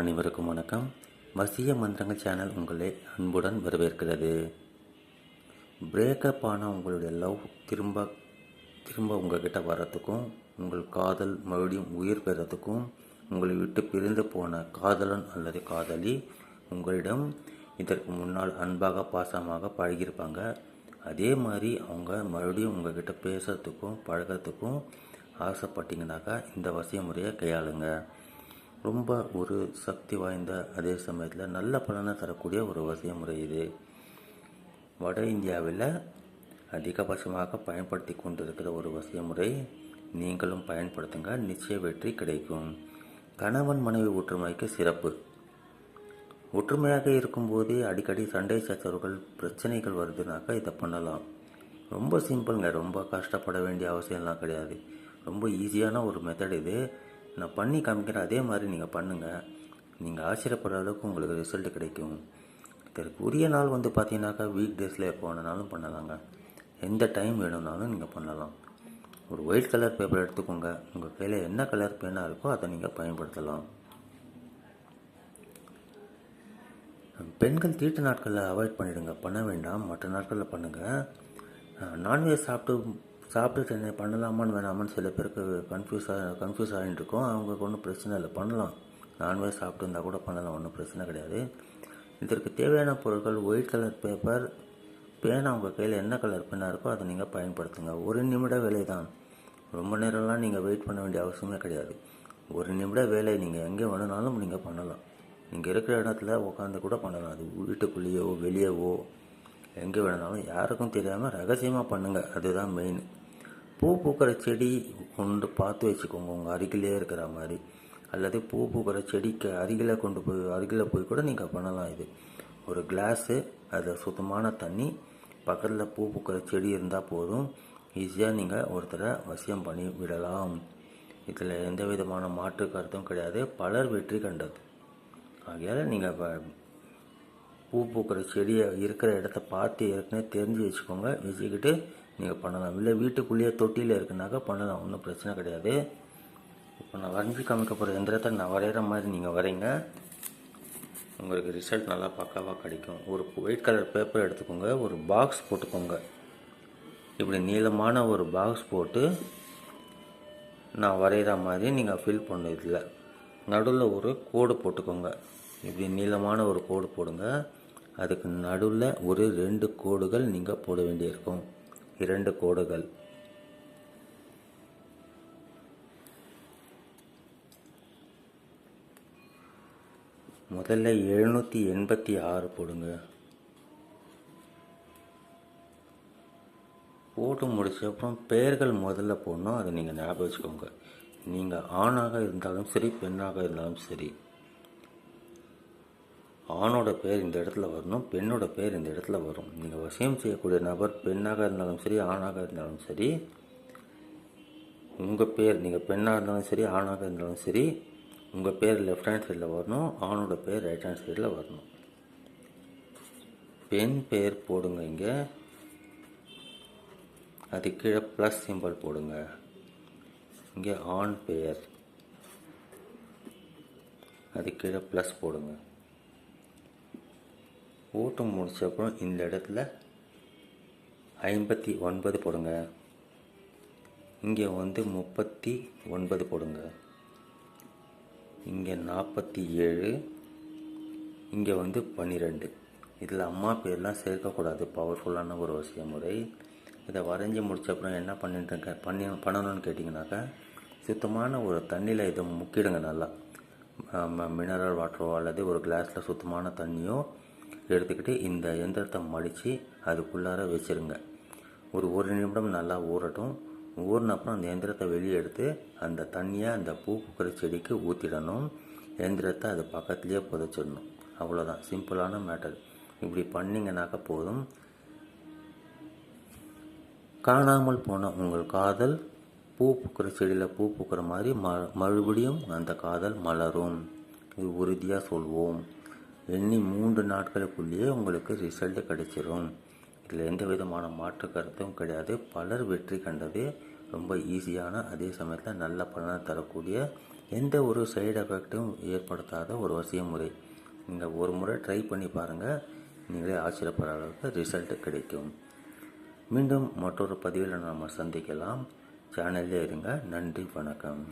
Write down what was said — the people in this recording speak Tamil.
அனைவருக்கும் வணக்கம். வசிய மந்திரங்கள் சேனல் உங்களை அன்புடன் வரவேற்கிறது. பிரேக்கப் ஆன உங்களுடைய லவ் திரும்ப திரும்ப உங்ககிட்ட வர்றதுக்கும் உங்கள் காதல் மறுபடியும் உயிர் பெறத்துக்கும் உங்களை விட்டு பிரிந்து போன காதலன் அல்லது காதலி உங்களிடம் இதற்கு முன்னால் அன்பாக பாசமாக பழகியிருப்பாங்க. அதே மாதிரி அவங்க மறுபடியும் உங்ககிட்ட பேசுறதுக்கும் பழகிறதுக்கும் ஆசைப்பட்டீங்கன்னாக்கா இந்த வசிய முறையை கையாளுங்க. ரொம்ப ஒரு சக்தி வாய்ந்த அதே சமயத்தில் நல்ல பலனை தரக்கூடிய ஒரு வசிய முறை இது. வட இந்தியாவில் அதிகபட்சமாக பயன்படுத்தி கொண்டிருக்கிற ஒரு வசிய முறை நீங்களும் பயன்படுத்துங்க நிச்சய வெற்றி கிடைக்கும். கணவன் மனைவி ஒற்றுமைக்கு சிறப்பு. ஒற்றுமையாக இருக்கும்போதே அடிக்கடி சண்டை சச்சரவுகள் பிரச்சனைகள் வருதுனாக்கா இதை பண்ணலாம். ரொம்ப சிம்பிளுங்க ரொம்ப கஷ்டப்பட வேண்டிய அவசியம்லாம் கிடையாது. ரொம்ப ஈஸியான ஒரு மெத்தட் இது. நான் பண்ணி காமிக்கிறேன். அதே மாதிரி நீங்கள் பண்ணுங்கள் நீங்கள் ஆச்சரியப்படுற அளவுக்கு உங்களுக்கு ரிசல்ட் கிடைக்கும். இதற்கு உரிய நாள் வந்து பார்த்தீங்கன்னாக்கா வீக் டேஸில் எப்போ பண்ணலாங்க. எந்த டைம் வேணும்னாலும் நீங்கள் பண்ணலாம். ஒரு ஒயிட் கலர் பேப்பர் எடுத்துக்கோங்க. உங்கள் கையில் என்ன கலர் பேனாக இருக்கோ அதை நீங்கள் பயன்படுத்தலாம். பெண்கள் தீட்டு நாட்களில் அவாய்ட் பண்ணிவிடுங்க பண்ண வேண்டாம். மற்ற நாட்களில் பண்ணுங்கள் நான்வெஜ் சாப்பிட்டு சாப்பிட்டு என்ன பண்ணலாமான்னு வேணாமான்னு சில பேருக்கு கன்ஃபியூஸ் ஆக கன்ஃபியூஸ் ஆகிட்டு இருக்கோம். அவங்களுக்கு ஒன்றும் பிரச்சனை இல்லை. பண்ணலாம். நான்வெஜ் சாப்பிட்டு இருந்தால் கூட பண்ணலாம். ஒன்றும் பிரச்சனை கிடையாது. இதற்கு தேவையான பொருட்கள் ஒயிட் கலர் பேப்பர் பேனா உங்கள் கையில் என்ன கலர் பேனாக இருக்கோ அதை நீங்கள் பயன்படுத்துங்க. ஒரு நிமிட வேலை தான் ரொம்ப நேரம்லாம் நீங்கள் வெயிட் பண்ண வேண்டிய அவசியமே கிடையாது. ஒரு நிமிட வேலை நீங்கள் எங்கே வேணுனாலும் நீங்கள் பண்ணலாம். நீங்கள் இருக்கிற இடத்துல உட்காந்து கூட பண்ணலாம். அது வீட்டுக்குள்ளேயோ வெளியேவோ எங்கே வேணுனாலும் யாருக்கும் தெரியாமல் ரகசியமாக பண்ணுங்கள் அதுதான் மெயின் பூ பூக்கிற செடி கொண்டு பார்த்து வச்சுக்கோங்க. உங்கள் அருகிலே இருக்கிற மாதிரி. அல்லது பூ பூக்கிற செடிக்கு அருகில் கொண்டு போய் அருகில் போய் கூட நீங்கள் பண்ணலாம் இது. ஒரு கிளாஸு அதில் சுத்தமான தண்ணி பக்கத்தில் பூ பூக்கிற செடி இருந்தால் போதும். ஈஸியாக நீங்கள் ஒருத்தரை வசியம் பண்ணி விடலாம். இதில் எந்த விதமான மாற்று கருத்தும் கிடையாது. பலர் வெற்றி கண்டது. ஆகையால் நீங்கள் பூ பூக்கிற செடியை இருக்கிற இடத்த பார்த்து ஏற்கனவே தெரிஞ்சு வச்சுக்கோங்க. வச்சுக்கிட்டு நீங்கள் பண்ணலாம். இல்லை வீட்டுக்குள்ளேயே தொட்டியில் இருக்குனாக்கா பண்ணலாம். ஒன்றும் பிரச்சனை கிடையாது. இப்போ நான் வரைஞ்சி காமிக்க போகிற எந்திரத்தை நான் வரைகிற மாதிரி நீங்கள் வரைங்க. உங்களுக்கு ரிசல்ட் நல்லா பக்காவாக கிடைக்கும். ஒரு ஒயிட் கலர் பேப்பர் எடுத்துக்கோங்க. ஒரு பாக்ஸ் போட்டுக்கோங்க. இப்படி நீளமான ஒரு பாக்ஸ் போட்டு நான் வரைகிற மாதிரி நீங்கள் ஃபில் பண்ண இதில். நடுவில் ஒரு கோடு போட்டுக்கோங்க. இப்படி நீளமான ஒரு கோடு போடுங்க. அதுக்கு நடுவில் ஒரு ரெண்டு கோடுகள் நீங்கள் போட வேண்டியிருக்கும். இரண்டு கோடுகள். முதல்ல எழுநூற்றி எண்பத்தி ஆறு போடுங்க. போட்டு முடிச்சப்புறம் பெயர்கள் முதல்ல போடணும். அதை நீங்கள் ஞாபகம் வச்சுக்கோங்க. நீங்கள் ஆணாக இருந்தாலும் சரி பெண்ணாக இருந்தாலும் சரி. ஆணோட பேர் இந்த இடத்துல வரணும் பெண்ணோட பேர் இந்த இடத்துல வரும். நீங்கள் வசியம் செய்யக்கூடிய நபர் பெண்ணாக இருந்தாலும் சரி ஆணாக இருந்தாலும் சரி உங்கள் பேர் நீங்கள் பெண்ணாக இருந்தாலும் சரி ஆணாக இருந்தாலும் சரி உங்கள் பேர் லெஃப்ட் ஹேண்ட் சைடில் வரணும் ஆணோட பேர் ரைட் ஹேண்ட் சைடில் வரணும். பெண் பேர் போடுங்க இங்கே. அது கீழே ப்ளஸ் சிம்பிள் போடுங்க. இங்கே ஆண் பெயர் அது கீழே ப்ளஸ் போடுங்க. போட்டு முடிச்ச அப்புறம் இந்த இடத்துல ஐம்பத்தி ஒன்பது போடுங்க. இங்கே வந்து முப்பத்தி ஒன்பது போடுங்க. இங்கே நாற்பத்தி ஏழு இங்கே வந்து பன்னிரெண்டு இதில் அம்மா பேர்லாம் சேர்க்கக்கூடாது. பவர்ஃபுல்லான ஒரு வசிய முறை இதை வரைஞ்சி முடிச்ச அப்புறம் என்ன பண்ணிட்டு பண்ணி பண்ணணும்னு கேட்டிங்கனாக்கா சுத்தமான ஒரு தண்ணியில் இதை முக்கிடுங்க நல்லா. மினரல் வாட்டரோ அல்லது ஒரு கிளாஸில் சுத்தமான தண்ணியோ எடுத்துக்கிட்டு இந்த எந்திரத்தை மடித்து அதுக்குள்ளார வச்சுருங்க. ஒரு ஒரு நிமிடம் நல்லா ஊறட்டும். ஊறினப்புறம் அந்த எந்திரத்தை வெளியே எடுத்து அந்த தண்ணியை அந்த பூ பூக்கிற செடிக்கு ஊற்றிடணும் எந்திரத்தை அது பக்கத்துலேயே புதைச்சிடணும். அவ்வளோதான் சிம்பிளான மேட்டர் இப்படி பண்ணிங்கனாக்கா போதும். காணாமல் போன உங்கள் காதல் பூ பூக்கிற செடியில் பூ பூக்கிற மாதிரி ம மறுபடியும் அந்த காதல் மலரும். இது உறுதியாக சொல்வோம். எண்ணி மூன்று நாட்களுக்குள்ளேயே உங்களுக்கு ரிசல்ட் கிடைச்சிரும். இதில் எந்த விதமான மாற்று கருத்தும் கிடையாது. பலர் வெற்றி கண்டது ரொம்ப ஈஸியான அதே சமயத்தில் நல்ல பலனை தரக்கூடிய எந்த ஒரு சைடு எஃபெக்ட்டும் ஏற்படுத்தாத ஒரு வசிய முறை. நீங்கள் ஒரு முறை ட்ரை பண்ணி பாருங்கள் நீங்களே ஆச்சரியப்படுற அளவுக்கு ரிசல்ட் கிடைக்கும். மீண்டும் மற்றொரு பதிவில் நாம் சந்திக்கலாம். சேனல்லே இருங்க. நன்றி வணக்கம்.